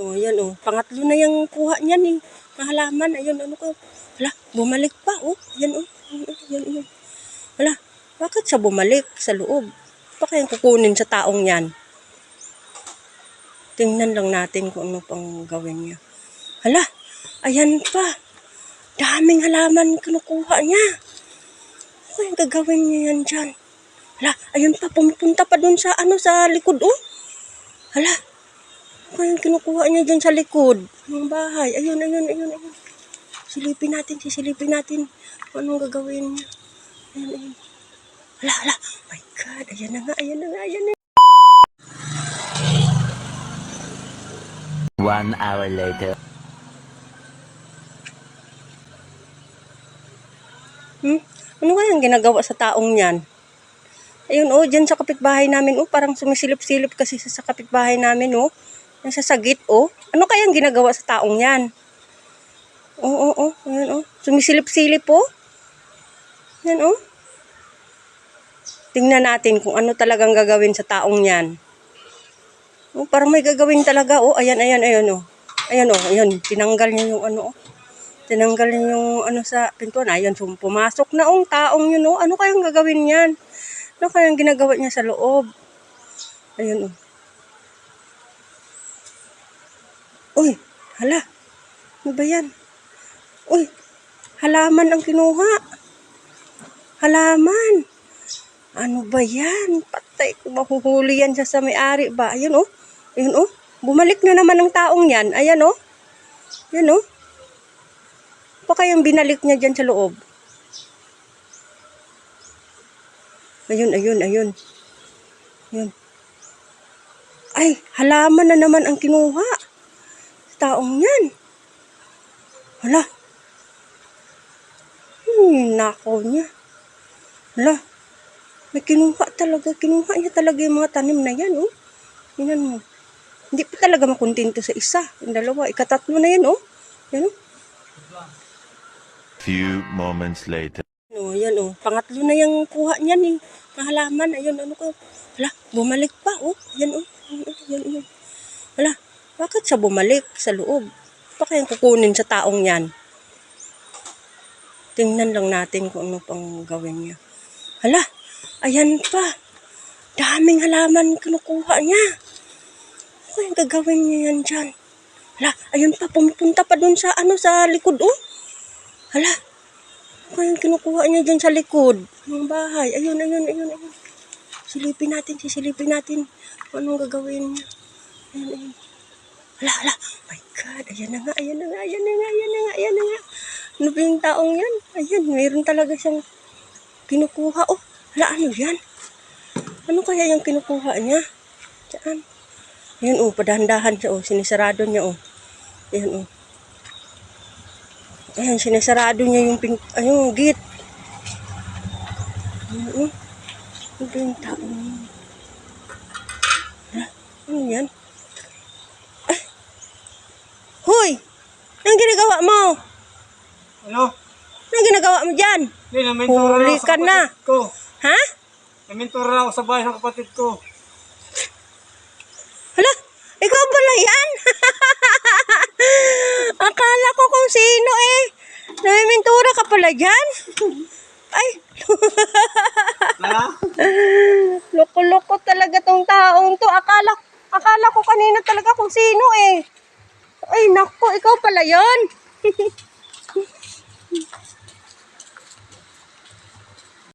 Oh, yan oh. Pangatlo na yung kuha niyan eh. Ang halaman, ayun, ano ko. Hala, bumalik pa oh. Yan oh. Yan, oh, yan, yan. Hala, bakit siya bumalik sa loob? Pa kayang kukunin sa taong yan? Tingnan lang natin kung ano pang gawin niya. Hala, ayan pa. Daming halaman kinukuha niya. Ano kayang gagawin niya yan dyan? Hala, ayun pa, pumupunta pa dun sa ano, sa likod oh. Hala, ano kinukuha niya dyan sa likod ng bahay? Ayun, ayun, ayun, ayun. Silipin natin, sisilipin natin anong gagawin niya. Ayun, ayun. Hala, hala. Oh my God, ayan na nga, ayan na nga, ayan na One hour later. Hmm? Ano kayang ginagawa sa taong yan? Ayun, oh, dyan sa kapitbahay namin, oh, parang sumisilip-silip kasi sa, sa kapitbahay namin, oh. Yan sa sagit, oh. Ano kayang ginagawa sa taong yan? Oo, oh, oh, oh, ayun, oh. Sumisilip-silip, oh. Yan, oh. Tingnan natin kung ano talagang gagawin sa taong yan. Oh, parang may gagawin talaga, oh. Ayan, ayan, ayan, oh. Ayan, oh, ayan. Tinanggal niya yung ano, oh. Tinanggal niya yung ano sa pintuan. Ayun, sum- pumasok na ang taong yun, oh. Ano kayang gagawin niyan? Ano kayang ginagawa niya sa loob? Ayun, oh. Uy, hala. Ano ba yan? Uy, halaman ang kinuha. Halaman. Ano ba yan? Patay ko, mahuhuli yan siya sa may-ari ba? Ayun, oh. Ayun, oh. Bumalik na naman ang taong yan. Ayan, oh. Yan, oh. Pa kayang binalik niya dyan sa loob? Ayun, ayun, ayun. Ayun. Ay, halaman na naman ang kinuha. Taong yan. Hala. Hmm, nako niya. Hala. May kinuha talaga. Kinuha niya talaga yung mga tanim na yan, oh. Tingnan mo. Hindi pa talaga makontento sa isa. Yung dalawa. Ikatatlo na yan, oh. Yan, oh. Few moments later. No, yan oh. Pangatlo na yung kuha niyan eh. Ang halaman, ayun, ano ko. Hala, bumalik pa oh. Yan oh. Oh, bakit siya bumalik sa loob? Pa kayang kukunin sa taong yan? Tingnan lang natin kung ano pang gawin niya. Hala, ayan pa. Daming halaman kinukuha niya. Ano kayang gagawin niya yan dyan? Hala, ayun pa, pumupunta pa dun sa ano, sa likod oh. Hala, ano kayang kinukuha niya dyan sa likod ng bahay? Ayun, ayun, ayun, ayun. Silipin natin, sisilipin natin anong gagawin niya. Ayun, ayun. Hala, hala. Oh my God, ayan na nga, ayan na nga, ayan na nga, ayan na nga, ayan na nga. Ano ba yung taong yan? Ayan, mayroon talaga siyang kinukuha. Oh, hala, ano yan? Ano kaya yung kinukuha niya? Diyan. Ayun, oh, padahan-dahan siya, oh. Sinisarado niya, oh. Ayan, oh. Ayan, sinasarado niya yung pink, ayun, gate. Ano? Ano ba yung tao niya? Hala, Ano yan? Ay! Hoy! Anong ginagawa mo? Ano? Anong ginagawa mo dyan? Hindi, namintura Huli na ako sa na. kapatid ko. Ha? Namintura na ako sa bahay ng kapatid ko. Hala, ikaw pala yan? Akala ko kung sino eh. Namimintura ka pala dyan? Ay, Wala? loko-loko talaga tong taong to. Akala, akala ko kanina talaga kung sino eh. Ay, nako, ikaw pala yon. よし。